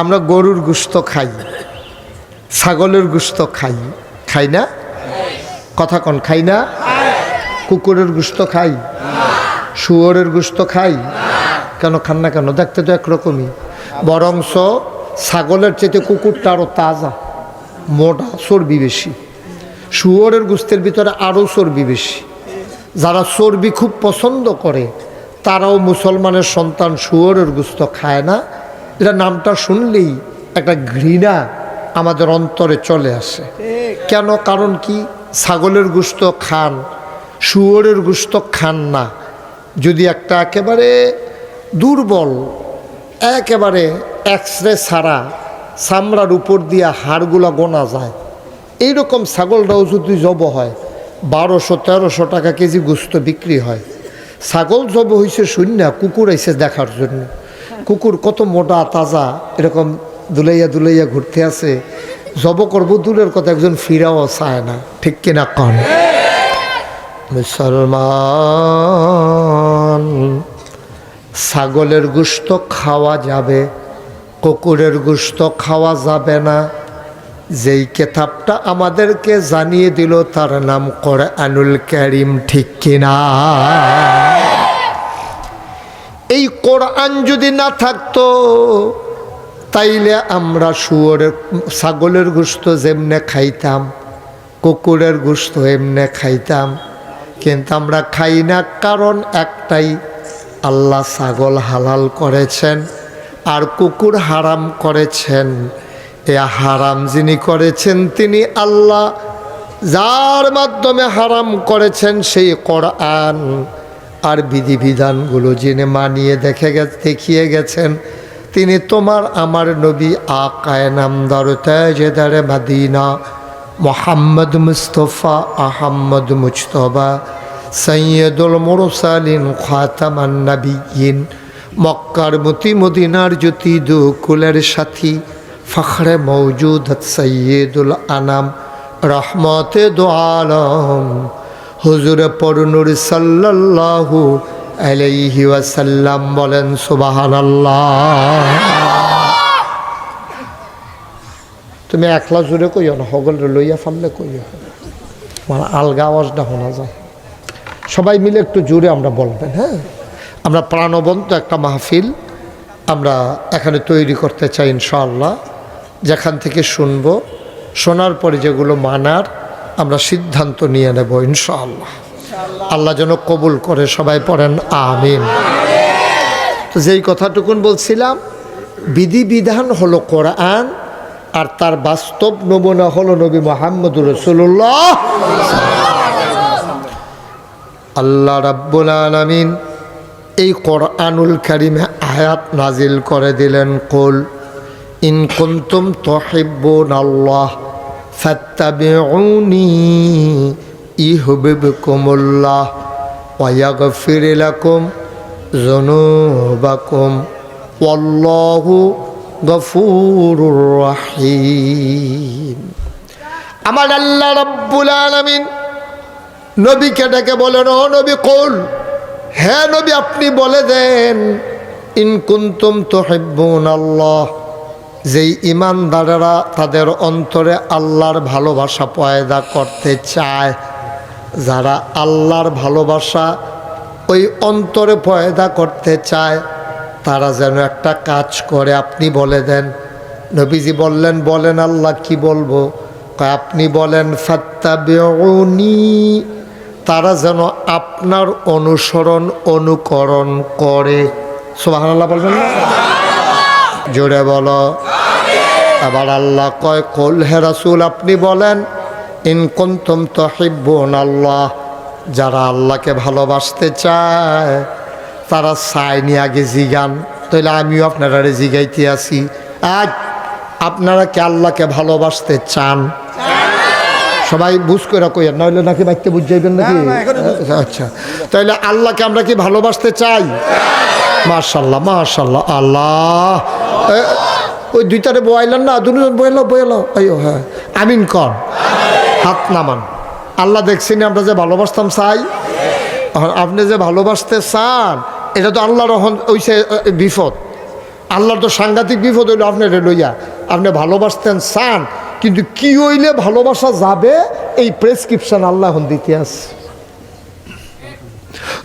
আমরা গরুর গুস্ত খাই, ছাগলের গুস্ত খাই। খাই না? কথা কন, খাই না? কুকুরের গুস্ত খাই, শুয়োরের গুস্ত খাই। কেন খান না কেন? দেখতে তো একরকমই। বরংস ছাগলের চেতে কুকুরটা আরও তাজা, মোটা, চর্বি বেশি। শুয়োরের গুস্তের ভিতরে আরও চর্বি বেশি। যারা চর্বি খুব পছন্দ করে, তারাও মুসলমানের সন্তান শুয়োরের গুস্ত খায় না। এটা নামটা শুনলেই একটা ঘৃণা আমাদের অন্তরে চলে আসে। কেন? কারণ কি? ছাগলের গুস্ত খান শুয়োরের গুস্ত খান না। যদি একটা একেবারে দুর্বল একেবারে এক্সরে ছাড়া চামড়ার উপর দিয়ে হাড়গুলা গোনা যায় এইরকম ছাগলটাও যদি জব হয় বারোশো তেরোশো টাকা কেজি গুস্ত বিক্রি হয়। ছাগল জব হয়েছে শূন্য কুকুর আইসে দেখার জন্য। কুকুর কত মোটা, তাজা, এরকম দুলাইয়া দুলাইয়া ঘুরতে আছে। জব করব, দূরের কথা একজন ফিরাও চায় না। ঠিক কিনা কন? মুসলমান, ছাগলের গুস্ত খাওয়া যাবে, কুকুরের গুস্ত খাওয়া যাবে না। যেই কেতাবটা আমাদেরকে জানিয়ে দিল, তার নাম করে আনুল ক্যারিম ঠিক কিনা? কোরআন যদি না থাকতো, তাইলে আমরা শুয়োরের ছাগলের গোস্ত যেমনে খাইতাম, কুকুরের গোস্ত এমনে খাইতাম, কিন্তু আমরা খাই না, কারণ একটাই, আল্লাহ ছাগল হালাল করেছেন, আর কুকুর হারাম করেছেন। এ হারাম যিনি করেছেন, তিনি আল্লাহ, যার মাধ্যমে হারাম করেছেন সেই কোরআন। আর বিধিবিধানগুলো যিনি মানিয়ে দেখে গে দেখিয়ে গেছেন, তিনি তোমার আমার নবী আকায় নামদার তেজেদারে মাদিনা, মোহাম্মদ মুস্তফা আহম্মদ মুস্তফা সৈয়দুল মুরসালিন খাতামান নবীন মক্কার মতি মদিনার জ্যোতি দুকুলের সাথী, ফখরে মৌজুদ সৈয়দুল আনাম, রহমতে দো হুজুর পরনুর সাল্লাল্লাহু আলাইহি ওয়াসাল্লাম বলেন, সুবহানাল্লাহ। তুমি একলা জুড়ে কইও না, হগলরে লইয়া ফাললে কইও। মানে আলগা আওয়াজটা শোনা যায়। সবাই মিলে একটু জোরে আমরা বলবেন হ্যাঁ? আমরা প্রাণবন্ত একটা মাহফিল আমরা এখানে তৈরি করতে চাই ইনশাআল্লাহ। যেখান থেকে শুনব, শোনার পরে যেগুলো মানার আমরা সিদ্ধান্ত নিয়ে নেব ইনশাআল্লাহ। আল্লাহ যেন কবুল করে সবাই পড়েন আমিন। তো যেই কথাটুকুন বলছিলাম বিধিবিধান হলো কোরআন আর তার বাস্তব নমুনা হলো নবী মোহাম্মদুর রসুল্লাহ আল্লাহ রাব্বুল আলামিন এই কোরআনুল কারিমে আয়াত নাজিল করে দিলেন কুল ইন কুনতুম তুহিব্বুন আল্লাহ ফাত্তাবিউনি ইউহিব্বুকুমুল্লাহ ওয়া ইয়াগফির লাকুম যুনুবাকুম। ওয়াল্লাহু গফুরুর রহিম। আমার আল্লাহ রাব্বুল আলামিন নবীকে ডেকে বলেন, ও নবী, কৌল। হ্যাঁ নবী, আপনি বলে দেন ইনকুন্তুম তো হেব্বুন আল্লাহ যেই ইমানদারেরা তাদের অন্তরে আল্লাহর ভালোবাসা পয়দা করতে চায়, যারা আল্লাহর ভালোবাসা ওই অন্তরে পয়দা করতে চায়, তারা যেন একটা কাজ করে। আপনি বলে দেন, নবীজি বললেন, বলেন আল্লাহ কি বলব? আপনি বলেন, ফাত্তাবিউনি, তারা যেন আপনার অনুসরণ, অনুকরণ করে। সুবহানাল্লাহ বলবেন না? জোরে বলো। আবার আল্লাহ কয় কল হে রাসুল আপনি বলেন ইন কুনতুম তুহিব্বুন আল্লাহ। যারা আল্লাহকে ভালোবাসতে চায় তারা চায়নি আগে জিগান। তাহলে আমিও আপনারা রে জিগাইতে আছি আজ আপনারা কি আল্লাহকে ভালোবাসতে চান? সবাই বুঝ করে কইয়া নইলে নাকি বাইতে বুঝ যাইবেন নাকি? আচ্ছা তাহলে আল্লাহকে আমরা কি ভালোবাসতে চাই? মার্শাল্লাহ মার্শাল্লাহ আল্লাহ। ওই দুইটারে বয়াইলেন না, দুজন বয়ালো বয়ালো আইও হ্যাঁ। আমিন কন হাত নামান। আল্লাহ দেখছেন আমরা যে ভালোবাসতাম চাই। আপনি যে ভালোবাসতে চান, এটা তো আল্লাহর ওইসে বিপদ। আল্লাহর তো সাংঘাতিক বিপদ হইল আপনার লইয়া। আপনি ভালোবাসতেন, চান, কিন্তু কি হইলে ভালোবাসা যাবে? এই প্রেসক্রিপশন আল্লাহ এখন দিতে আছে।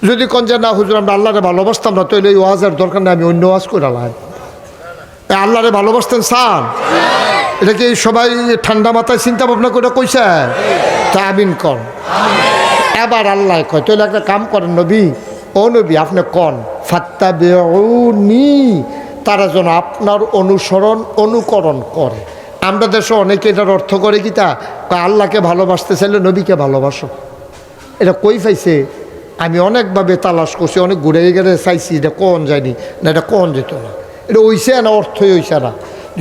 যদি কন যে, না, হুজুর, আমরা আল্লাহরে ভালোবাসতাম না তাহলে এই ওয়াজের দরকার নেই, আমি অন্য ওয়াজ করে আল্লাহরে ভালোবাসতেন চান এটা কি সবাই ঠান্ডা মাথায় চিন্তা ভাবনা করে কইছে? তা আমিন কর এবার আল্লাহ কয়, তাহলে একটা কাম করেন নবী। ও নবী, আপনি কন ফাত্তা বেউনি তারা যেন আপনার অনুসরণ, অনুকরণ করে। আমরা দেশে অনেকে এটার অর্থ করে কি তা? আল্লাহকে ভালোবাসতে চাইলে নবীকে ভালোবাসো। এটা কই পাইছে? আমি অনেকভাবে তালাশ করছি, অনেক ঘুরে গেলে চাইছি, এটা কোন যায়নি? না, এটা কোন যেত না। এটা ওইছে না অর্থই হইছে না।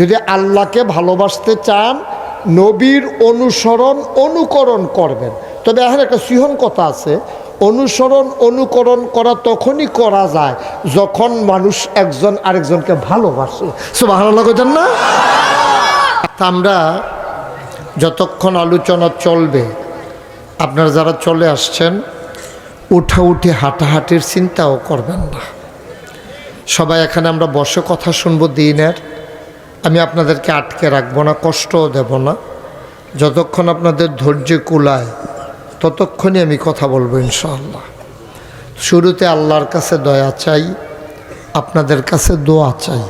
যদি আল্লাহকে ভালোবাসতে চান, নবীর অনুসরণ অনুকরণ করবেন। তবে এখন একটা সিহন কথা আছে, অনুসরণ অনুকরণ করা তখনই করা যায় যখন মানুষ একজন আরেকজনকে ভালোবাসে। ভালো লাগেন না? আমরা যতক্ষণ আলোচনা চলবে, আপনারা যারা চলে আসছেন, উঠা উঠে হাঁটাহাঁটির চিন্তাও করবেন না। সবাই এখানে আমরা বসে কথা শুনব দিনের। আমি আপনাদেরকে আটকে রাখব না, কষ্টও দেব না। যতক্ষণ আপনাদের ধৈর্য কুলায়, ততক্ষণই আমি কথা বলব ইনশাআল্লাহ। শুরুতে আল্লাহর কাছে দয়া চাই, আপনাদের কাছে দোয়া চাই।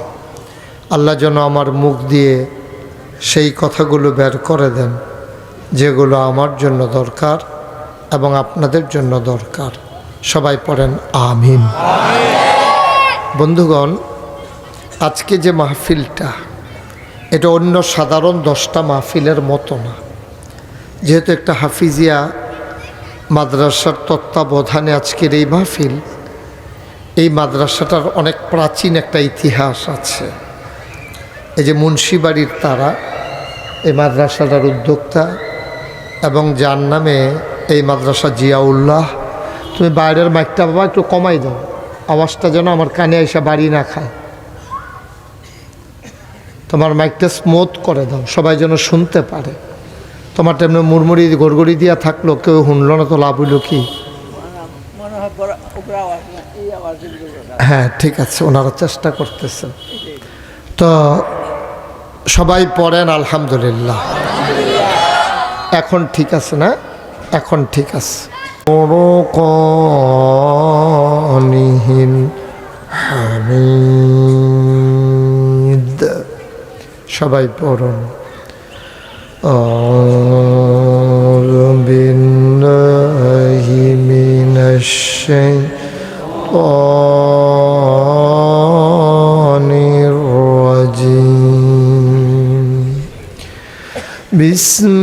আল্লাহ যেন আমার মুখ দিয়ে সেই কথাগুলো বের করে দেন, যেগুলো আমার জন্য দরকার এবং আপনাদের জন্য দরকার। সবাই পড়েন, আমিন। বন্ধুগণ, আজকে যে মাহফিলটা, এটা অন্য সাধারণ দশটা মাহফিলের মতো না। যেহেতু একটা হাফিজিয়া মাদ্রাসার তত্ত্বাবধানে আজকের এই মাহফিল, এই মাদ্রাসাটার অনেক প্রাচীন একটা ইতিহাস আছে। এই যে মুন্সিবাড়ির তারা, এই মাদ্রাসাটার উদ্যোক্তা এবং যার নামে এই মাদ্রাসা জিয়াউল্লাহ, তুমি বাইরের মাইকটা বাবা একটু কমাই দাও। আওয়াজটা যেন আমার কানে এসে বাড়ি না খায়। তোমার মাইকটা স্মুথ করে দাও সবাই যেন শুনতে পারে। তোমার তেমনি মুড়মুড়ি গড়গড়ি দিয়া থাকল কেউ শুনলো না তো লাভ হইল কি? হ্যাঁ ঠিক আছে ওনারা চেষ্টা করতেছেন। তো সবাই পড়েন আলহামদুলিল্লাহ। এখন ঠিক আছে না? এখন ঠিক আছে। পরকনিহীন হামিদ সবাই পড়ুন أعوذ بالله من الشيطان الرجيم بسم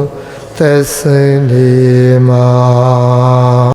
تسليما